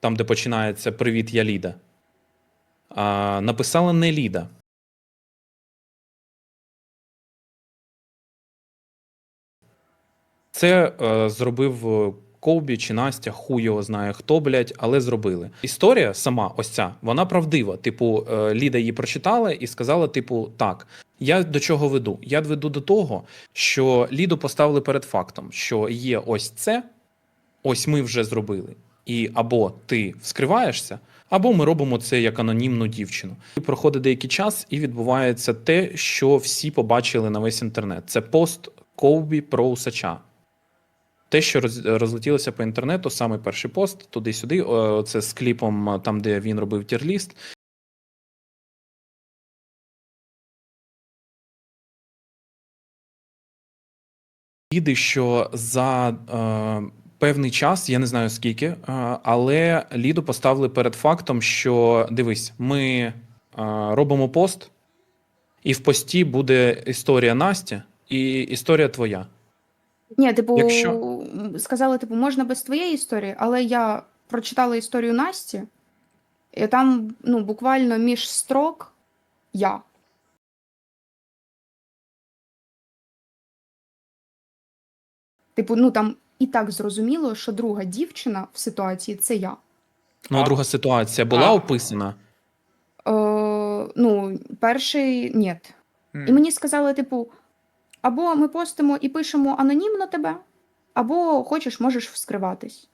там, де починається Привіт, я Ліда. А, написала не Ліда. Це е, зробив е, Ковбі чи Настя, хуй його знає хто, блядь, але зробили. Історія сама, ось ця, вона правдива. Типу, е, Ліда її прочитала і сказала: типу, так, я до чого веду? Я веду до того, що Ліду поставили перед фактом, що є ось це, ось ми вже зробили. І або ти вскриваєшся, або ми робимо це як анонімну дівчину. І проходить деякий час, і відбувається те, що всі побачили на весь інтернет. Це пост Ковбі про усача. Те, що розлетілося по інтернету, саме перший пост, туди-сюди. Це з кліпом, там, де він робив тірліст. Віди, що за е, певний час, я не знаю скільки, е, але Ліду поставили перед фактом, що дивись, ми е, робимо пост, і в пості буде історія Насті і історія твоя. Ні, типу, Якщо- сказали, типу, можна без твоєї історії, але я прочитала історію Насті, і там, ну, буквально між строк я. Типу, ну там і так зрозуміло, що друга дівчина в ситуації це я. Ну, а друга ситуація була А. описана. Е, ну, перший ні. І мені сказали, типу, або ми постимо і пишемо анонімно тебе, або хочеш, можеш вскриватись.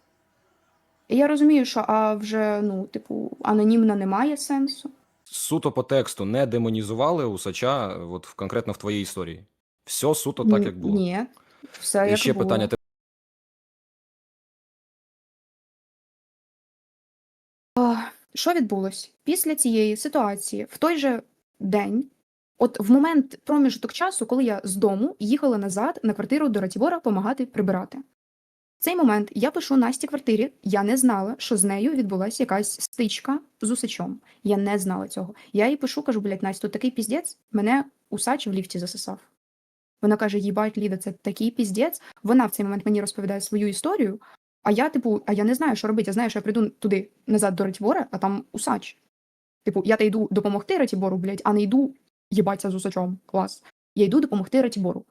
І я розумію, що а вже, ну, типу, анонімно немає сенсу. Суто по тексту не демонізували усача, от в- конкретно в твоїй історії. Все суто так, як було. Ні. Все І як ще було. питання: Що відбулось після цієї ситуації в той же день, от в момент проміжок часу, коли я з дому їхала назад на квартиру до Ратібора допомагати прибирати. В цей момент я пишу Насті квартирі. Я не знала, що з нею відбулася якась стичка з усачом. Я не знала цього. Я їй пишу, кажу, блядь, Настя, тут такий піздець, мене усач в ліфті засосав. Вона каже: їбать, Ліда, це такий піздець. Вона в цей момент мені розповідає свою історію. А я, типу, а я не знаю, що робити. Я знаю, що я прийду туди назад до Ратібора, а там усач. Типу, я та йду допомогти Ратібору, блядь, а не йду їбатися з усачом. Клас. Я йду допомогти Ратібору.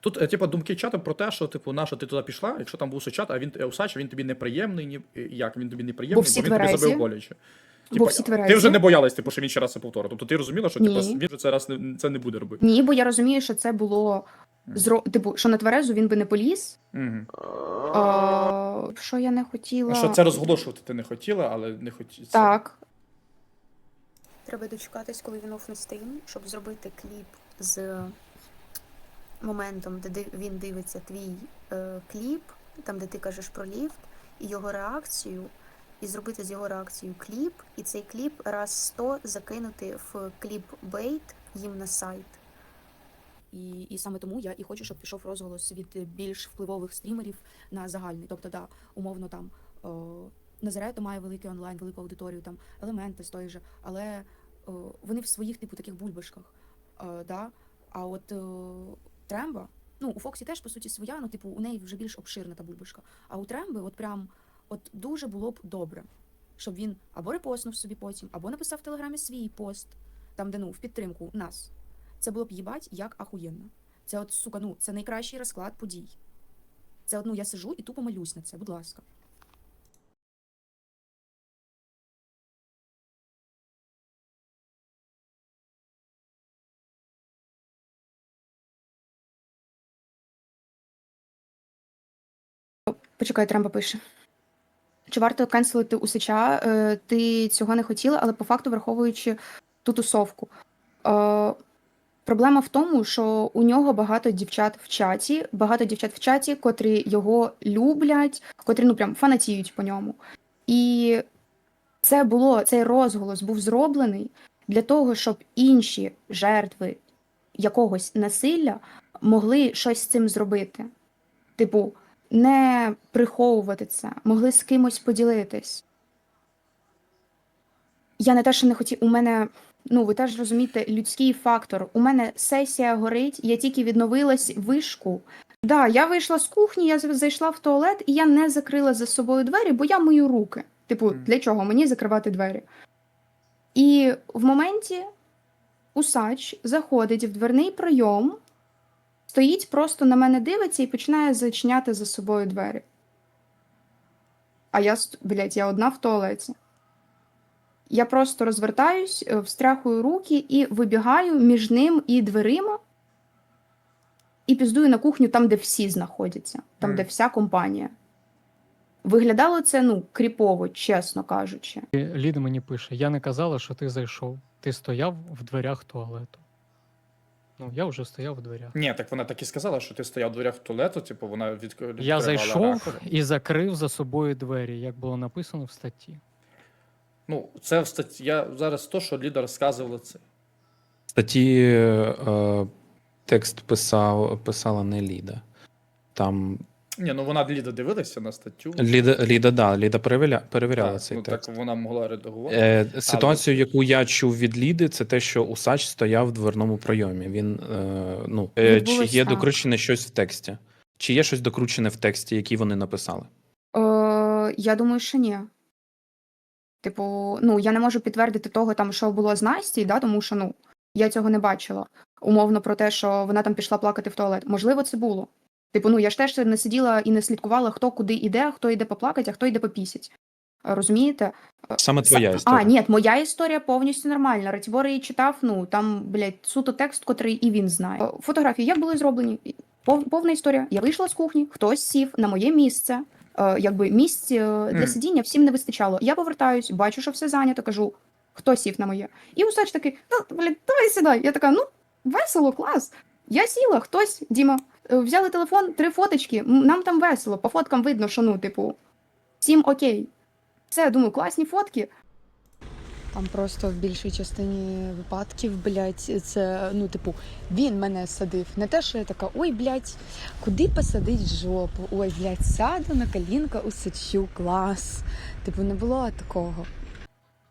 Тут, е, типу, думки чату про те, що, типу, на що ти туди пішла, якщо там був усачат, а він е, усач, він тобі неприємний, ні, як він тобі неприємний, Бо всі він тобі тверезі. забив боляче. Бо всі тверезі. Ти вже не боялась, типу, що він ще раз це повторить. Тобто ти розуміла, що типу, він вже це раз не, це не буде робити. Ні, бо я розумію, що це було зро... типу, що на тверезу він би не поліз. Угу. А, що я не хотіла. Що це розголошувати ти не хотіла, але не хотіла. Так. Треба дочекатись, коли він офне стрім, щоб зробити кліп з моментом, де ди- він дивиться твій е, кліп, там де ти кажеш про ліфт, і його реакцію, і зробити з його реакцією кліп, і цей кліп раз 100 закинути в кліп бейт їм на сайт. І, і саме тому я і хочу, щоб пішов розголос від більш впливових стрімерів на загальний. Тобто, да, умовно там о, Назарето має великий онлайн, велику аудиторію, там елементи з той же, але о, вони в своїх типу таких бульбашках. О, да? А от о, Тремба, ну у Фоксі теж по суті своя, ну типу у неї вже більш обширна та бульбашка. А у Тремби, от прям от дуже було б добре, щоб він або репостнув собі потім, або написав в телеграмі свій пост, там, де ну в підтримку нас. Це було б їбать як ахуєнно. Це от, сука, ну, це найкращий розклад подій. Це от, ну, я сижу і тупо молюсь на це, будь ласка. Почекай, Трампа пише. Чи варто канцелити усача? Е, ти цього не хотіла, але по факту, враховуючи ту тусовку. Е, проблема в тому, що у нього багато дівчат в чаті, багато дівчат в чаті, котрі його люблять, котрі ну прям фанатіють по ньому. І це було, цей розголос був зроблений для того, щоб інші жертви якогось насилля могли щось з цим зробити. Типу, не приховувати це, могли з кимось поділитись. Я не те, що не хотів. У мене, ну ви теж розумієте, людський фактор. У мене сесія горить, я тільки відновилась вишку. Да, я вийшла з кухні, я зайшла в туалет, і я не закрила за собою двері, бо я мию руки. Типу, для чого мені закривати двері? І в моменті усач заходить в дверний прийом, стоїть, просто на мене дивиться і починає зачиняти за собою двері. А я, блядь, я одна в туалеті. Я просто розвертаюсь, е, встряхую руки і вибігаю між ним і дверима. І піздую на кухню там, де всі знаходяться, там, Мгм. де вся компанія. Виглядало це, ну, кріпово, чесно кажучи. І Ліда мені пише: я не казала, що ти зайшов. Ти стояв в дверях туалету. Ну, я вже стояв у дверях. Ні, так вона так і сказала, що ти стояв у дверях в туалету, типу, вона відкрила. Я зайшов і закрив за собою двері, як було написано в статті. Ну, це в статті. Я зараз то, що Ліда розказувала це. В статті е, текст писав, писала не Ліда. Там Ні, ну вона Ліда дивилася на статтю. Ліда, Ліда, да, Ліда перевіря, перевіряла Так, цей ну, текст. так вона могла редагувати. Е, ситуацію, яку я чув від Ліди, це те, що Усач стояв в дверному пройомі. Він е, ну е, чи є так. докручене щось в тексті? Чи є щось докручене в тексті, який вони написали? Е, я думаю, що ні. Типу, ну, я не можу підтвердити того, там, що було з Настю, да, тому що ну, я цього не бачила. Умовно про те, що вона там пішла плакати в туалет. Можливо, це було. Типу, ну я ж теж не сиділа і не слідкувала, хто куди йде, хто йде поплакати, а хто йде попісять. Е, Розумієте? Саме твоя історія. А, ні, моя історія повністю нормальна. Ратібор її читав, ну там, блядь, суто текст, котрий і він знає. Е, Фотографії як були зроблені? Повна історія. Я вийшла з кухні, хтось сів на моє місце. Е, якби місць е, для сидіння всім не вистачало. Я повертаюсь, бачу, що все зайнято, кажу, хто сів на моє. І усач такий, ну, блядь, давай сідай. Я така, ну, весело, клас. Я сіла, хтось, Діма, е, взяли телефон, три фоточки, нам там весело, по фоткам видно, що ну, типу, всім окей. Все, думаю, класні фотки. Там просто в більшій частині випадків, блядь, це ну, типу, він мене садив. Не те, що я така, ой, блядь, куди посадить жопу? Ой, блядь, сяду на колінка у сечу, клас. Типу, не було такого.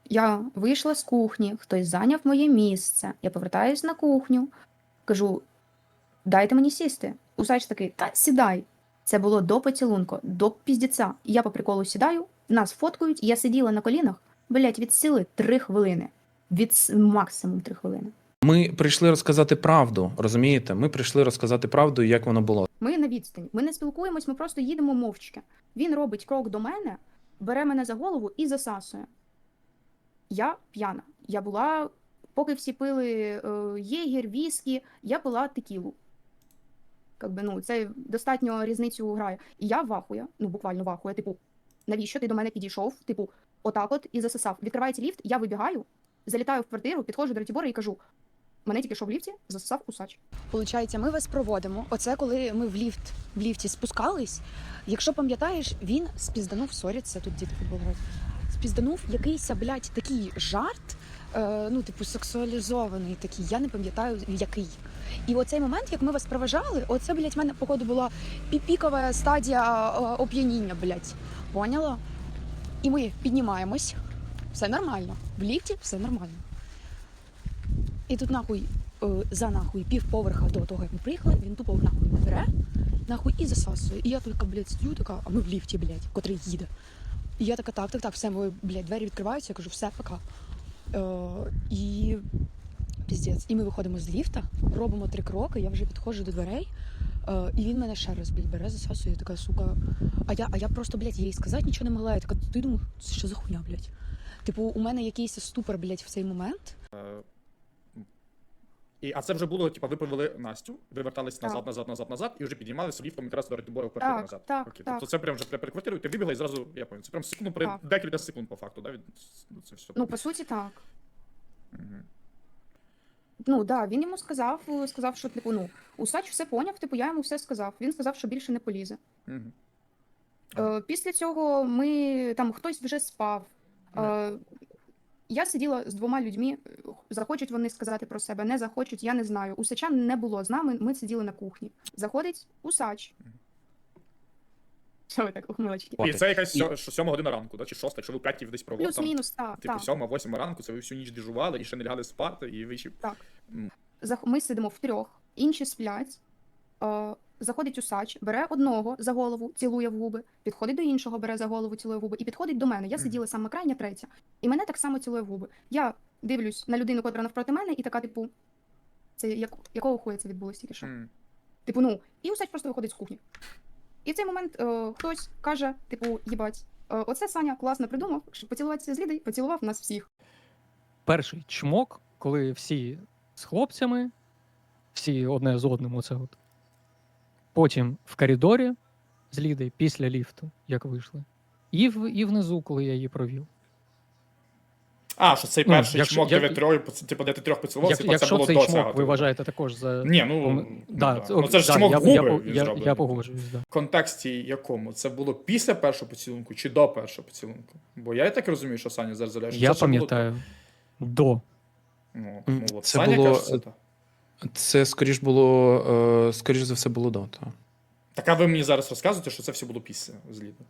Я вийшла з кухні, хтось зайняв моє місце. Я повертаюсь на кухню, кажу: дайте мені сісти. Усач такий, та сідай. Це було до поцілунку, до піздіця. Я по приколу сідаю, нас фоткають, я сиділа на колінах, блять, від сили три хвилини. Від максимум три хвилини. Ми прийшли розказати правду, розумієте? Ми прийшли розказати правду, як воно було. Ми на відстані. Ми не спілкуємось, ми просто їдемо мовчки. Він робить крок до мене, бере мене за голову і засасує. Я п'яна. Я була, поки всі пили е, єгір, віскі, я пила текілу. Якби, ну, це достатньо різницю грає. І я вахуя, ну буквально вахуя, типу, навіщо ти до мене підійшов? Типу, отак от і засосав. Відкривається ліфт, я вибігаю, залітаю в квартиру, підходжу до Ратібора і кажу: мене тільки що в ліфті засосав кусач. Получається, ми вас проводимо. Оце коли ми в ліфт в ліфті спускались. Якщо пам'ятаєш, він спізданув, сорі, тут діти футбол. Спізданув якийсь, блядь, такий жарт, ну, типу, сексуалізований такий, я не пам'ятаю який. І оцей момент, як ми вас проважали, оце, блядь, в мене, походу, була піпікова стадія е, оп'яніння, блядь. Поняла? І ми піднімаємось. Все нормально. В ліфті все нормально. І тут нахуй е, за нахуй півповерха до того, як ми приїхали, він тупо нахуй не бере, нахуй і засасує. І я тільки, блядь, стою, така, а ми в ліфті, блядь, котрий їде. І я така, так, так, так, все, мої, блядь, двері відкриваються, я кажу, все, пока. Е, і піздець. І ми виходимо з ліфта, робимо три кроки, я вже підходжу до дверей, е, і він мене ще раз, блядь, бере, засасує, я така, сука. А я, а я просто, блядь, їй сказати нічого не могла. Я така, ти думав, це що за хуйня, блядь? Типу, у мене якийсь ступор, блядь, в цей момент. І, а це вже було, типу, ви повели Настю, ви вертались назад, назад, назад, назад, і вже піднімалися ліфтом якраз до Ратибора в квартиру Так, назад. так, Окей. так. Тобто це прям вже перед квартирою, і ти вибігла і зразу, я пам'ятаю, це прям секунду, при Так. декілька секунд по факту, да, від ну, це все. Ну, по суті, так. Мгм. Ну да, він йому сказав, е, сказав, що типу, ну, усач все поняв, типу, я йому все сказав. Він сказав, що більше не полізе. Мгм. Е, після цього ми там хтось вже спав. Е, я сиділа з двома людьми. Захочуть вони сказати про себе, не захочуть, я не знаю. Усача не було з нами, ми сиділи на кухні. Заходить усач. Що ви так ухмилочки? І це якась сьо- що сьома година ранку, да, чи шоста, якщо ви в п'ятій десь проводили. Плюс-мінус, так. Типу, так. сьома, восьма ранку, це ви всю ніч дежували і ще не лягали спати, і ви ще Зах- Ми сидимо втрьох, інші сплять. Е, заходить усач, бере одного за голову, цілує в губи, підходить до іншого, бере за голову, цілує в губи, і підходить до мене. Я сиділа саме крайня третя, і мене так само цілує в губи. Я дивлюсь на людину, котра навпроти мене, і така, типу, це як, якого хуя це відбулося тільки що? М. Типу, ну, і усач просто виходить з кухні. І в цей момент е, хтось каже, типу, їбать, е, оце Саня класно придумав, щоб поцілуватися з Лідою, поцілував нас всіх. Перший чмок, коли всі з хлопцями, всі одне з одним, оце от. Потім в коридорі з Лідою, після ліфту, як вийшли. І, в, і внизу, коли я її провів. А, що цей Ну, перший якщо- чмок, де ви поц- типу, де ти трьох поцілувався, Як, типу, це було цей до чмок цього. ви типу. вважаєте також за. Ні, ну, ну, да, да. це- ну це ж да, чмок я, губи я, я, я погоджуюсь, да. В контексті якому? Це було після першого поцілунку чи до першого поцілунку? Бо я і так розумію, що Саня зараз що Я це ще було пам'ятаю до. Ну, от це Саня було- каже, це. Це скоріш було, е, скоріш за все, було до. Та. Так а ви мені зараз розказуєте, що це все було після зліту.